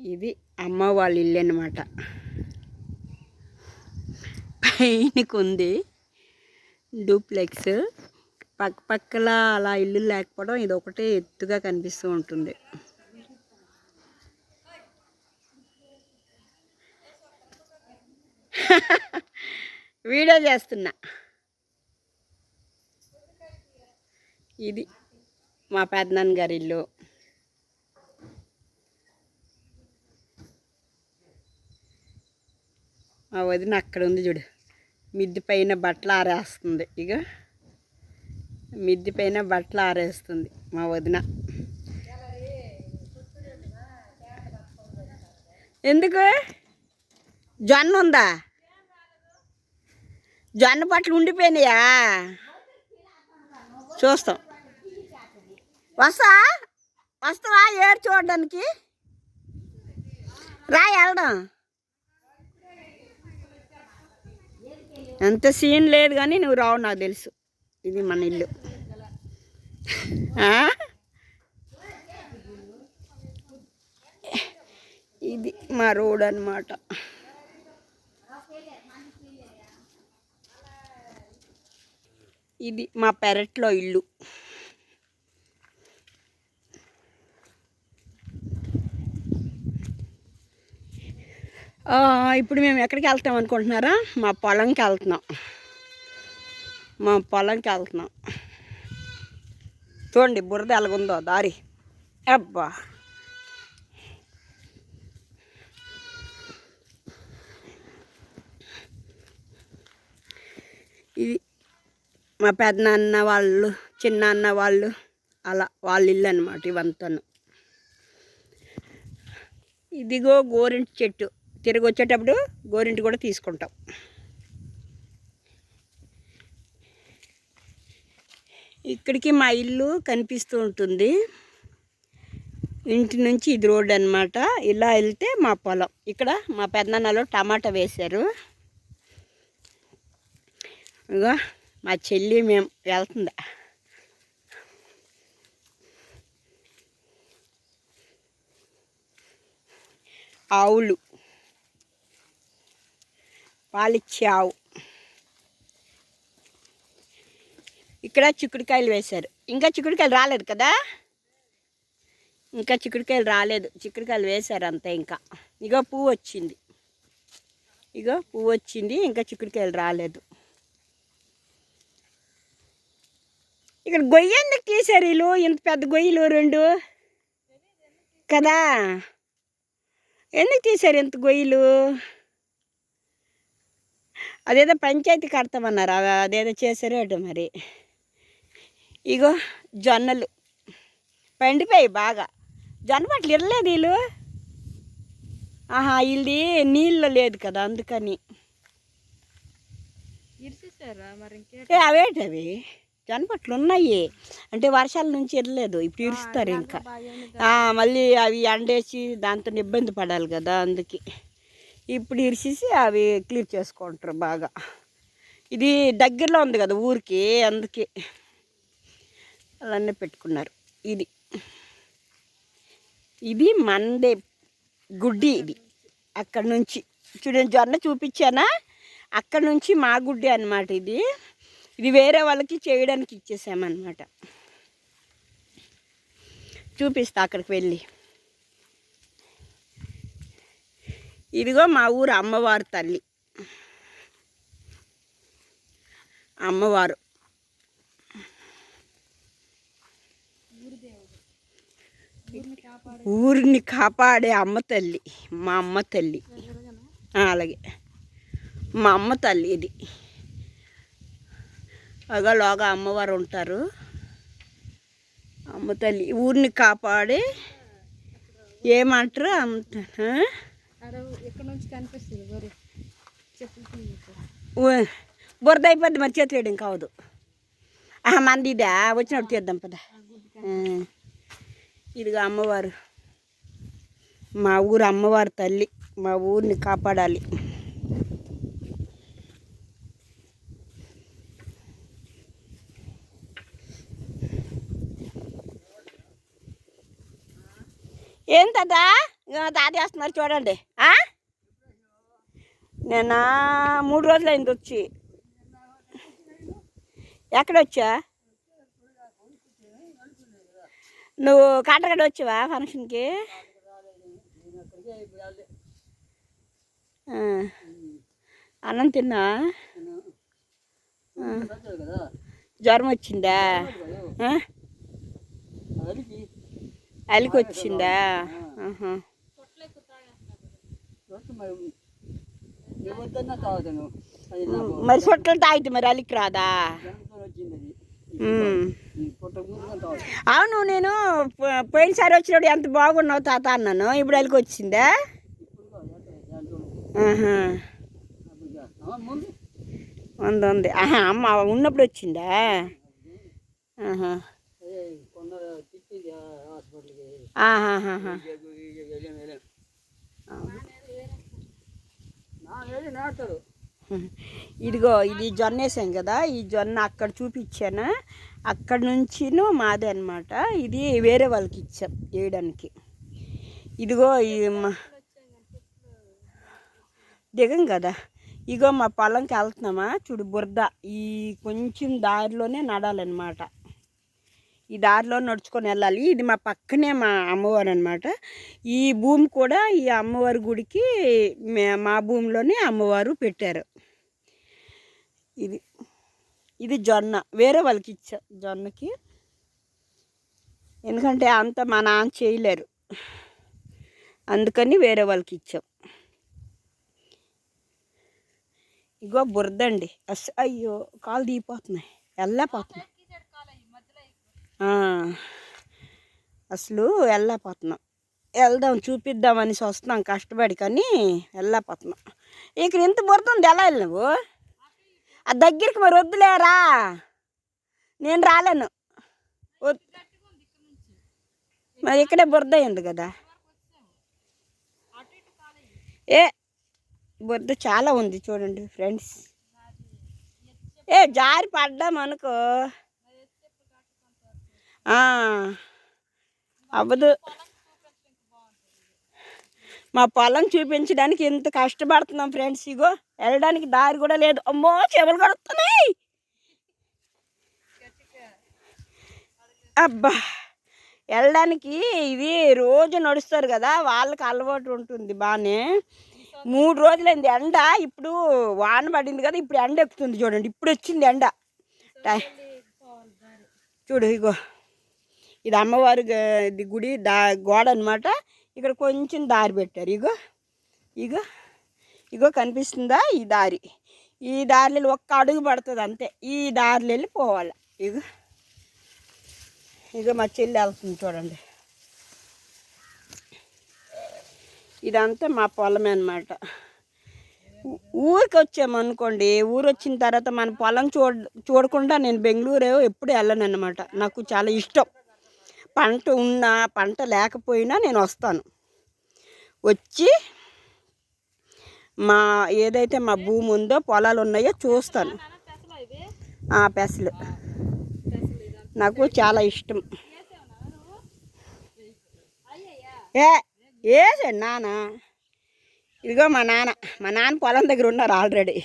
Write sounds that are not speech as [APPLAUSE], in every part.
ఇది అమ్మ వాళ్ళ ఇల్లు అనమాట పైనకు ఉంది డూప్లెక్స్. పక్క పక్కల అలా ఇల్లు లేకపోవడం ఇది ఒకటే ఎత్తుగా కనిపిస్తూ ఉంటుంది. [LAUGHS] వీడియో చేస్తున్నా. ఇది మా పెద్దనాన్న గారి ఇల్లు. మా వదిన అక్కడ ఉంది చూడు. మిద్ది పైన బట్టలు ఆరేస్తుంది. ఇక మిద్ది పైన బట్టలు ఆరేస్తుంది మా వదిన. ఎందుకు? జొన్న ఉందా? జొన్న బట్టలు ఉండిపోయినాయా? చూస్తాం. వస్తా? వస్తావా? ఏడు చూడడానికి? రా వెళ్దాం. ఎంత సీన్ లేదు కానీ నువ్వు రావు నాకు తెలుసు. ఇది మన ఇల్లు. ఇది మా రోడ్ అన్నమాట. ఇది మా పెరట్లో ఇల్లు. ఇప్పుడు మేము ఎక్కడికి వెళ్తాం అనుకుంటున్నారా? మా పొలంకి వెళ్తున్నాం. మా పొలంకి వెళ్తున్నాం. చూడండి బురద ఎలాగుందో దారి. అబ్బా. ఇది మా పెద్దనాన్న వాళ్ళు చిన్నాన్న వాళ్ళు అలా వాళ్ళ ఇల్లు అనమాట ఇవంతాను. ఇదిగో గోరింటి చెట్టు. తిరిగి వచ్చేటప్పుడు గోరింటి కూడా తీసుకుంటాం. ఇక్కడికి మా ఇల్లు కనిపిస్తూ ఉంటుంది. ఇంటి నుంచి ఇది రోడ్ అనమాట ఇలా వెళ్తే మా పొలం. ఇక్కడ మా పెద్దనాన్నలో టమాటా వేశారు. ఇగో మా చెల్లి మేము వెళ్తుందా? ఆవులు. పాలిచ్చావు. ఇక్కడ చిక్కుడుకాయలు వేశారు. ఇంకా చిక్కుడుకాయలు రాలేదు కదా? ఇంకా చిక్కుడుకాయలు రాలేదు. చిక్కుడుకాయలు వేశారు అంతే ఇంకా. ఇగో పువ్వు వచ్చింది. ఇగో పువ్వు వచ్చింది. ఇంకా చిక్కుడుకాయలు రాలేదు. ఇక్కడ గొయ్యి ఎందుకు తీశారు వీళ్ళు? ఇంత పెద్ద గొయ్యలు రెండు? కదా? ఎందుకు తీశారు ఇంత గొయ్యలు? అదేదో పంచాయతీ కడతామన్నారు. అదేదో చేశారు ఏటో మరి. ఇగో జొన్నలు. పండిపోయి బాగా. జొన్న పట్లు ఇరలేదు వీళ్ళు. ఆహా వీళ్ళది నీళ్ళు లేదు కదా అందుకని. ఏ అవేటి అవి జొన్న పట్లు ఉన్నాయి. అంటే వర్షాల నుంచి ఇరలేదు. ఇప్పుడు ఇరుస్తారు ఇంకా. మళ్ళీ అవి ఎండేసి దాంతో ఇబ్బంది పడాలి కదా అందుకే. ఇప్పుడు ఇరిసేసి అవి క్లియర్ చేసుకుంటారు బాగా. ఇది దగ్గరలో ఉంది కదా ఊరికి అందుకే అలానే పెట్టుకున్నారు. ఇది ఇది మందే గుడ్డి ఇది అక్కడ నుంచి. చూడండి జొన్న చూపించానా? అక్కడ నుంచి మా గుడ్డి అనమాట ఇది. ఇది వేరే వాళ్ళకి చేయడానికి ఇచ్చేసామన్నమాట. చూపిస్తా అక్కడికి వెళ్ళి. ఇదిగో మా ఊరు అమ్మవారు తల్లి. అమ్మవారు. ఊరిని కాపాడే అమ్మ తల్లి మా అమ్మ తల్లి. అలాగే. మా అమ్మ తల్లి ఇది. అగలోగా అమ్మవారు ఉంటారు. అమ్మ తల్లి ఊరిని కాపాడే ఏమంటారు? అమ్మ బురద అయిపోద్ది మరి చేతులు వేయడం కావదు ఆహా మంది ఇదా? వచ్చినప్పుడు తీద్దాం పద. ఇదిగో అమ్మవారు. మా ఊరు అమ్మవారు తల్లి మా ఊరిని కాపాడాలి. ఏం వేస్తున్నారు చూడండి. ఆ? నేను? మూడు రోజులు అయింది వచ్చి. ఎక్కడొచ్చా? నువ్వు కాటగడ వచ్చావా ఫంక్షన్కి. అన్నం తిన్నా. జ్వరం వచ్చిందా? అలికి. వచ్చిందా? ఆహా. మరి సొట్టలు తాగితే మరి అలికి రాదా? ఉమ్. అవును నేను పో- పోయినసారి వచ్చినప్పుడు ఎంత బాగున్నావు తాత అన్నాను. ఇప్పుడు అలికి వచ్చిందా? ఆహా. ఉంది ఉంది. ఆహా అమ్మ ఉన్నప్పుడు వచ్చిందా? ఆహా. ఆహాహాహా. ఇదిగో ఇది జొన్న వేసాం కదా ఈ జొన్న అక్కడ చూపించాను. అక్కడ నుంచి మాదే అనమాట ఇది వేరే వాళ్ళకి ఇచ్చాం వేయడానికి. ఇదిగో ఈ దిగం కదా. ఇగో మా పొలంకి వెళ్తున్నామా? చూడు బురద. ఈ కొంచెం దారిలోనే నడాలన్నమాట. ఈ దారిలో నడుచుకొని వెళ్ళాలి. ఇది మా పక్కనే మా అమ్మవారు అనమాట ఈ భూమి కూడా ఈ అమ్మవారి గుడికి మా భూమిలోనే అమ్మవారు పెట్టారు. ఇది ఇది జొన్న. వేరే వాళ్ళకి ఇచ్చా జొన్నకి. ఎందుకంటే అంత మా నాన్న చేయలేరు. అందుకని వేరే వాళ్ళకి ఇచ్చాం. ఇగో బురదండి. అస్ అయ్యో కాలు దిగిపోతున్నాయి. వెళ్ళలేకపోతున్నాయి. అసలు వెళ్ళపోతున్నాం. వెళ్దాం చూపిద్దామని వస్తున్నాం. కష్టపడి కానీ వెళ్ళపోతున్నాం. ఇక్కడ ఇంత బురద ఉంది ఎలా వెళ్ళి నువ్వు ఆ దగ్గరికి మరి వద్దులేరా నేను రాలేను. మరి ఇక్కడే బురద అయింది కదా. ఏ బురద చాలా ఉంది చూడండి ఫ్రెండ్స్. ఏ జారి పడ్డాం అనుకో అవ్వదు. మా పొలం చూపించడానికి ఎంత కష్టపడుతున్నాం ఫ్రెండ్స్. ఇగో వెళ్ళడానికి దారి కూడా లేదు. అమ్మో చెవులు కడుతున్నాయి. అబ్బా. వెళ్ళడానికి ఇది రోజు నడుస్తారు కదా వాళ్ళకి అలవాటు ఉంటుంది బాగానే మూడు రోజులైంది ఎండ ఇప్పుడు వాన పడింది కదా ఇప్పుడు ఎండ ఎక్కుతుంది చూడండి. ఇప్పుడు వచ్చింది ఎండ. చూడు ఇగో. ఇది అమ్మవారి ఇది గుడి దా గోడ అనమాట ఇక్కడ కొంచెం దారి పెట్టారు. ఇగో ఇగో ఇగో కనిపిస్తుందా? ఈ దారి. ఈ దారిలో ఒక్క అడుగు పడుతుంది అంతే. ఈ దారిలో వెళ్ళి పోవాలి. ఇగో ఇగో మా చెల్లి వెళ్తుంది చూడండి. ఇదంతా మా పొలమే అనమాట ఊరికి వచ్చామనుకోండి ఊరు వచ్చిన తర్వాత మన పొలం చూడ చూడకుండా నేను బెంగళూరు ఎప్పుడు వెళ్ళను అనమాట నాకు చాలా ఇష్టం. పంట ఉన్నా పంట లేకపోయినా నేను వస్తాను. వచ్చి మా ఏదైతే మా భూమి ఉందో పొలాలు ఉన్నాయో చూస్తాను. ఆ పెసలు. నాకు చాలా ఇష్టం. ఏ ఏసండి నాన్న? ఇదిగో మా నాన్న. మా నాన్న పొలం దగ్గర ఉన్నారు ఆల్రెడీ.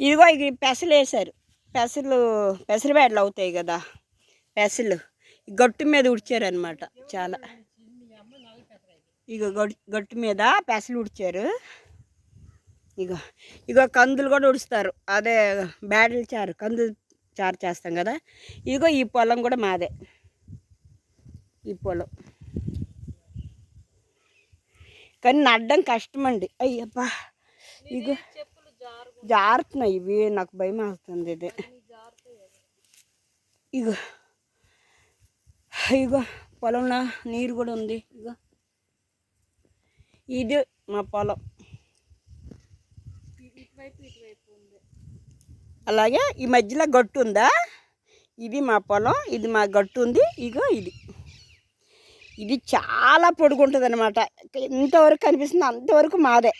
ఇదిగో ఇది పెసలు వేశారు పెసలు పెసరబేడలు అవుతాయి కదా. పెసలు ఈ గట్టు మీద ఉడిచారనమాట చాలా. ఇగో గట్- గట్టు మీద పెసలు ఉడిచారు. ఇగో ఇగో కందులు కూడా ఉడుస్తారు. అదే బ్యాడలు చారు కందులు చారు చేస్తాం కదా. ఇగో ఈ పొలం కూడా మాదే. ఈ పొలం. కానీ నడ్డం కష్టమండి. అయ్యప్పా ఇగో జారుతున్నాయి ఇవి నాకు భయం వేస్తుంది ఇది. ఇగో ఇగో పొలంలో నీరు కూడా ఉంది. ఇగో ఇది మా పొలం. అలాగే ఈ మధ్యలో గట్టు ఉందా? ఇది మా పొలం ఇది మా గట్టు ఉంది ఇగో ఇది. ఇది చాలా పొడుగుంటుంది అనమాట ఎంతవరకు కనిపిస్తుంది అంతవరకు మాదే.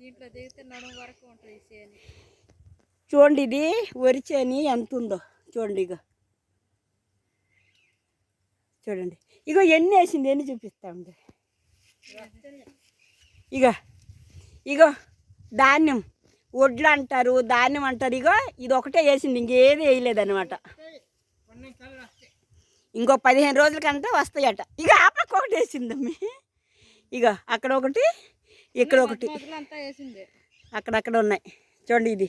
దీంట్లో దిగితే నడుము వరకు ఉంటుంది చేని. చూడండి ఇది వరి చేని ఎంత ఉందో చూడండి ఇక చూడండి. ఇగో ఎన్ని వేసింది? ఎన్ని చూపిస్తామండి ఇక ఇగో. ఇగో ధాన్యం. వడ్లు అంటారు ధాన్యం అంటారు. ఇగో ఇది ఒకటే వేసింది. ఇంకేది వేయలేదన్నమాట. ఇంకో పదిహేను రోజులకంటే వస్తాయట. ఇక ఆ ఒకటి వేసిందమ్మి ఇక అక్కడ ఒకటి ఇక్కడ ఒకటి. అక్కడక్కడ ఉన్నాయి. చూడండి ఇది.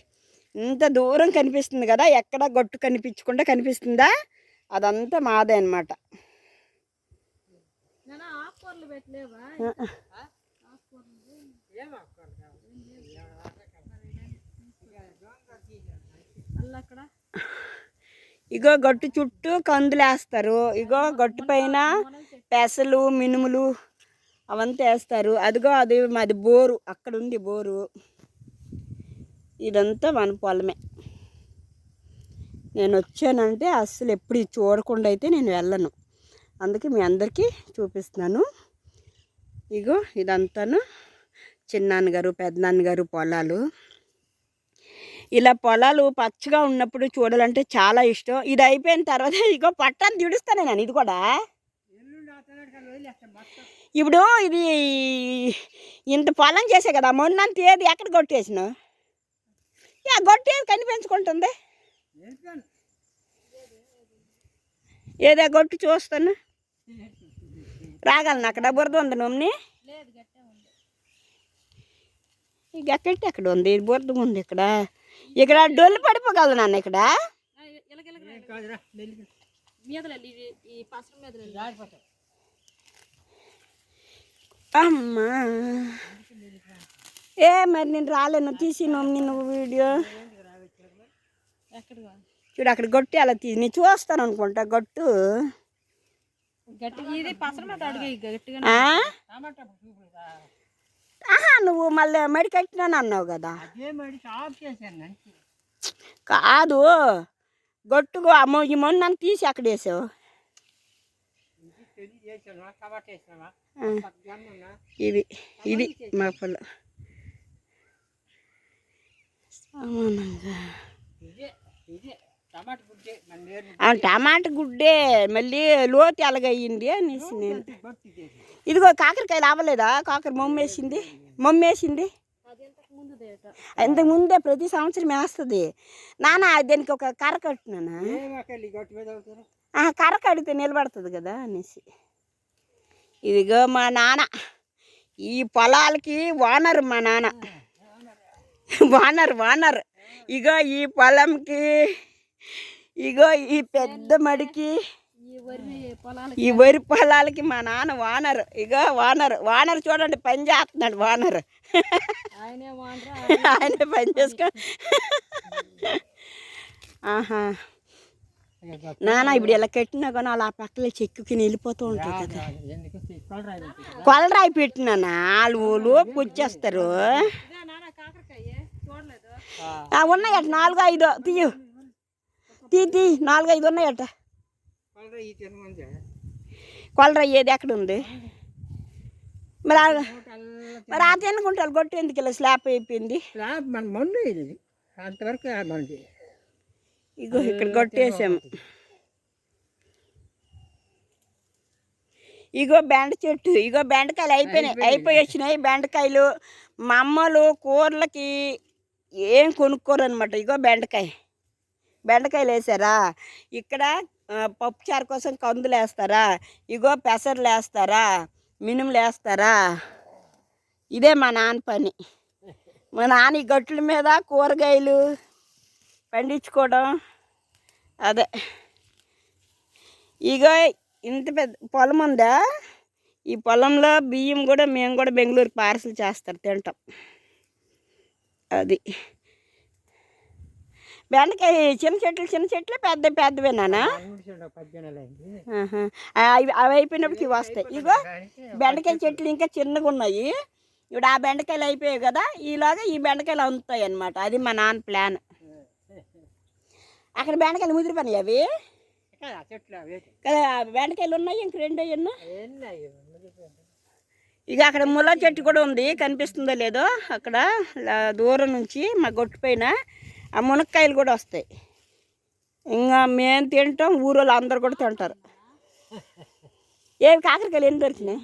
ఇంత దూరం కనిపిస్తుంది కదా ఎక్కడ గొట్టు కనిపించకుండా కనిపిస్తుందా? అదంతా మాదే అనమాట ఇగో గట్టు చుట్టూ కందులు వేస్తారు ఇగో గట్టు పైన పెసలు మినుములు అవంతా వేస్తారు. అదిగో అది మాది బోరు. అక్కడ ఉంది బోరు. ఇదంతా మన పొలమే. నేను వచ్చానంటే అస్సలు ఎప్పుడు ఇది చూడకుండా అయితే నేను వెళ్ళను. అందుకే మీ అందరికీ చూపిస్తున్నాను. ఇగో ఇదంతాను చిన్నాన్నగారు పెద్దనాన్నగారు పొలాలు. ఇలా పొలాలు పచ్చగా ఉన్నప్పుడు చూడాలంటే చాలా ఇష్టం. ఇది అయిపోయిన తర్వాత ఇగో పట్టాన్ని దిడుస్తాను నేను. ఇది కూడా ఇప్పుడు ఇది ఇంత పొలం చేసే కదా మొన్నంత ఏది ఎక్కడ కొట్టేసినావు? యా గొట్టేది కనిపించుకుంటుంది. ఏదో గొట్టు చూస్తాను రాగలను అక్కడ బురద ఉంది నొమ్ని లేదు గట్టే ఉంది? ఇక అక్కడ ఉంది బురద ఉంది ఇక్కడ. ఇక్కడ డొల్లు పడిపోగలదు నాన్న ఇక్కడ? మీద ఇది ఈ పసరు మీదలు అమ్మా. ఏ మరి నేను రాలేను తీసి నొమ్మి నువ్వు వీడియో. చూడు అక్కడ గొట్టి అలా తీసి నేను చూస్తాను అనుకుంటా గొట్టు. గట్టిగా ఇది పసరు మీద అడిగి గట్టిగా ఆ? ఆహా నువ్వు మళ్ళీ మడి కట్టినాను అన్నావు కదా. కాదు గొట్టుకు అమ్మో ఈ మొన్న తీసి అక్కడ వేసావు. ఇది ఇది మా పొలం. సామానంగా. ఆ, టమాటా గుడ్డే మళ్ళీ లోతు ఎలాగయ్యింది అనేసి నేను. ఇదిగో కాకరకాయలు అవ్వలేదా కాకర మమ్మేసింది. మమ్మేసింది. అది ఇంతకు ముందు దేట ఇంతకు ముందే ప్రతి సంవత్సరం వేస్తుంది నాన్న దానికి ఒక కర్ర కట్టినానా? ఆ, కర్ర కడితే నిలబడుతుంది కదా అనేసి. ఇదిగో మా నాన్న ఈ పొలాలకి వానర్ మా నాన్న. వానర్ వానర్ ఇగో ఈ పొలంకి ఇగో ఈ పెద్ద మడికి ఈ వరి పొలాలు ఈ వరి పొలాలకి మా నాన్న వానర్ ఇగో వానర్ వానర్ చూడండి పని చేస్తున్నాడు వానర్ ఆయన పని చేసుకో. ఆహా. నాన్న ఇప్పుడు ఇలా కట్టినా కానీ అలా పక్కన చెక్కుకి వెళ్ళిపోతూ ఉంటాయి కదా. కొలరాయి పెట్టినా వాళ్ళు లోపు వచ్చేస్తారు. ఆ, ఉన్నాయట నాలుగు ఐదు తీయు. తీ తీ నాలుగు ఐదు ఉన్నాయట. కొలరాయి ఏది ఎక్కడ ఉంది? మరి ఆ- మరి ఆ తినుకుంటారు గొట్టు ఎందుకు ఇలా స్లాప్ అయిపోయింది? మన అంతవరకు మనది ఇగో ఇక్కడ కొట్టేసాము ఇగో బెండ చెట్టు ఇగో బెండకాయలు అయిపోయినాయి. అయిపోయి వచ్చినాయి బెండకాయలు. మా అమ్మలు కూరలకి ఏం కొనుక్కోరు అనమాట ఇగో బెండకాయ. బెండకాయలు వేసారా? ఇక్కడ పప్పుచారు కోసం కందులు వేస్తారా? ఇగో పెసర్లు వేస్తారా? మినుములు వేస్తారా? ఇదే మా నాన్న పని. మా నాన్న ఈ గట్ల మీద కూరగాయలు పండించుకోవడం. అదే. ఇగో ఇంత పెద్ద పొలం ఉందా? ఈ పొలంలో బియ్యం కూడా మేము కూడా బెంగళూరు పార్సల్ చేస్తారు తింటాం. అది. బెండకాయ చిన్న చెట్లు చిన్న చెట్లు పెద్ద పెద్దవేనా అవి అవి అయిపోయినప్పటికి ఇవి వస్తాయి. ఇగో బెండకాయ చెట్లు ఇంకా చిన్నగా ఉన్నాయి. ఇప్పుడు ఆ బెండకాయలు అయిపోయాయి కదా ఈలాగా ఈ బెండకాయలు అందుతాయి అన్నమాట అది మా నాన్న ప్లాన్. అక్కడ బెండకాయలు ముదిరిపోయినాయి అవి. కదా బెండకాయలు ఉన్నాయి ఇంక రెండు ఎన్ని. ఇక అక్కడ ముల్ల చెట్టు కూడా ఉంది కనిపిస్తుందో లేదో అక్కడ దూరం నుంచి మా గొట్టు పైన ఆ మునక్కాయలు కూడా వస్తాయి. ఇంకా మేము తింటాం ఊరోళ్ళు అందరు కూడా తింటారు. ఏవి కాకరకాయలు ఎన్ని దొరికినాయి.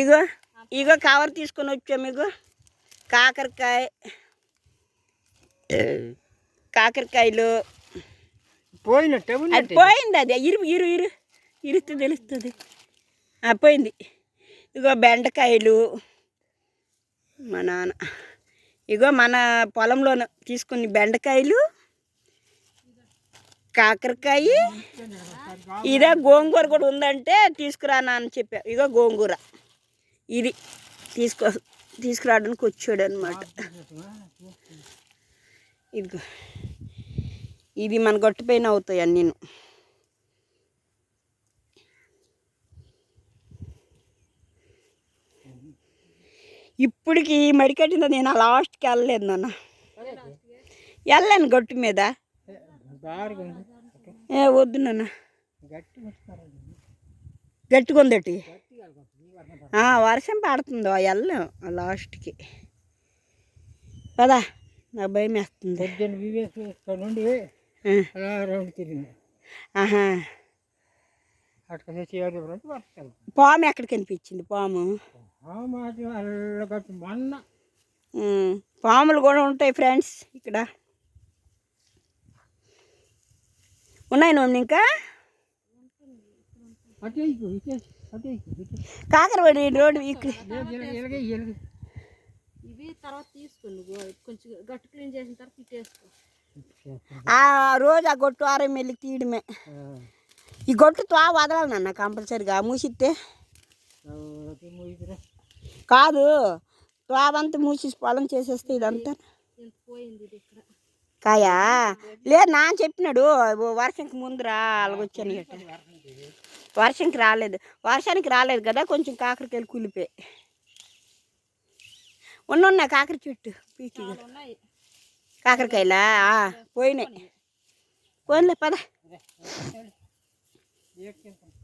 ఇగో ఇగో కవర్ తీసుకొని వచ్చాము ఇగో. కాకరకాయ కాకరకాయలు. పోయినట్టే అది పోయింది అది. ఇరు ఇరు ఇరు. ఇరిస్తే తెలుస్తుంది ఆ, పోయింది. ఇగో బెండకాయలు. మా నాన్న. ఇగో మన పొలంలో తీసుకుని బెండకాయలు. కాకరకాయ. ఇదే గోంగూర కూడా ఉందంటే తీసుకురానా అని చెప్పా. ఇగో గోంగూర. ఇది. తీసుకో తీసుకురావడానికి వచ్చాడు అనమాట ఇదిగో. ఇది మన గొట్టుపైన అవుతాయి అన్నీను. ఇప్పటికి మడికట్టిందో నేను ఆ లాస్ట్కి వెళ్ళలేదు నాన్న. వెళ్ళాను గొట్టు మీద. ఏ వద్దు నాన్న. గట్టి గట్టిగా ఉందటి వర్షం పడుతుందో వెళ్ళాం ఆ లాస్ట్కి. పదా. నాకు భయం వేస్తుంది. పొద్దున్న వివేక్ ఇక్కడ నుండి ఆ, అలా రౌండ్ తిరిగింది. ఆహా. అక్కడ పాము ఎక్కడ కనిపించింది పాము? మొన్న. పాములు కూడా ఉంటాయి ఫ్రెండ్స్ ఇక్కడ. ఉన్నాయి నోమ్ని ఇంకా? కాకరవాడి రోడ్డు ఇవి తర్వాత తీసుకో నువ్వు. కొంచెం గట్టు క్లీన్ చేసిన తర్వాత ఆ రోజు ఆ గొట్టు ఆరం వెళ్ళి తీయడమే. ఈ గొట్టు తో వదలాలి నాన్న కంపల్సరిగా. మూసిస్తే కాదు. తోవంతా మూసి పొలం చేసేస్తే ఇదంతా? కాయా? లేదు నా చెప్పినాడు వర్షంకి ముందురా అలాగొచ్చాను వర్షంకి రాలేదు. వర్షానికి రాలేదు కదా కొంచెం కాకరకాయలు కూలిపోయి ఉన్న ఉన్నాయి కాకర చెట్టు పీకి చాలా ఉన్నాయి కాకరకాయలా ఆ, పోయినాయి పోన్లే పద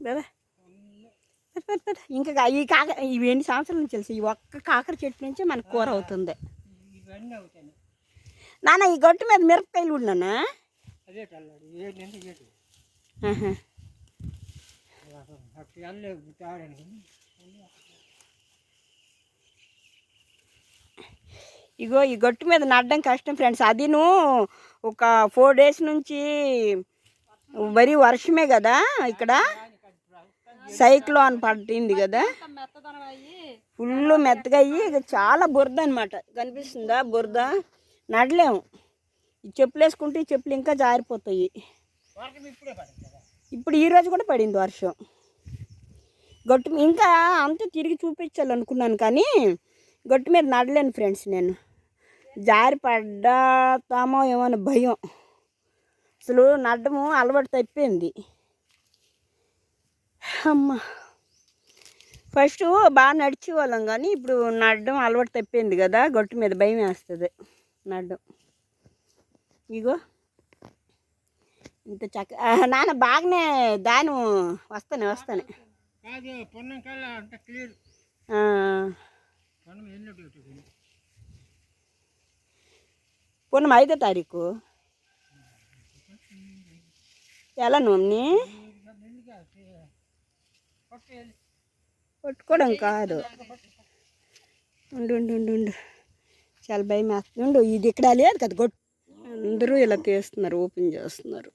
పద పద, పద, పద. ఇంకా కా- ఈ కాక ఇవి ఎన్ని సంవత్సరాల నుంచి తెలుసు ఈ ఒక్క కాకర చెట్టు నుంచే మనకు కూర అవుతుంది ఇవన్నీ అవుతాయి నాన్న ఈ గట్టు మీద మిరపకాయలు ఉన్నానా అదే కల్లాడు ఏడు నుంచి ఏడు ఆహా. అక్కడ వెళ్ళలేదు తాగడానికి ఇగో ఈ గట్టు మీద నడడం కష్టం ఫ్రెండ్స్. అదిను ఒక ఫోర్ డేస్ నుంచి వరి వర్షమే కదా ఇక్కడ? సైక్లోన్ పట్టింది కదా? ఫుల్ మెత్తగా అయ్యి ఇక చాలా బురద అనమాట కనిపిస్తుందా బురద? నడలేము. ఈ చెప్పులు వేసుకుంటే ఈ చెప్పులు ఇంకా జారిపోతాయి. ఇప్పుడు ఈ రోజు కూడా పడింది వర్షం. గట్టు ఇంకా అంతా తిరిగి చూపించాలనుకున్నాను కానీ గట్టు మీద నడలేను ఫ్రెండ్స్ నేను. జారి పడ్డాతామో ఏమో భయం. అసలు నడ్డము అలవాటు తప్పింది. అమ్మ. ఫస్ట్ బాగా నడిచేవాళ్ళం కానీ ఇప్పుడు నడ్డం అలవాటు తప్పింది కదా గట్టు మీద భయం వేస్తుంది నడ్డం. ఇగో. ఇంత చక్క నాన్న బాగానే దాని వస్తానే వస్తానే. పూర్ణం ఐదో తారీఖు. ఎలా నూనె పట్టుకోవడం కాదు. ఉండు ఉండు ఉండు ఉండు. చాలా భయం వేస్తుంది. ఉండు ఇది ఇక్కడ లేదు కదా గొట్ అందరూ ఇలా తీస్తున్నారు ఓపెన్ చేస్తున్నారు.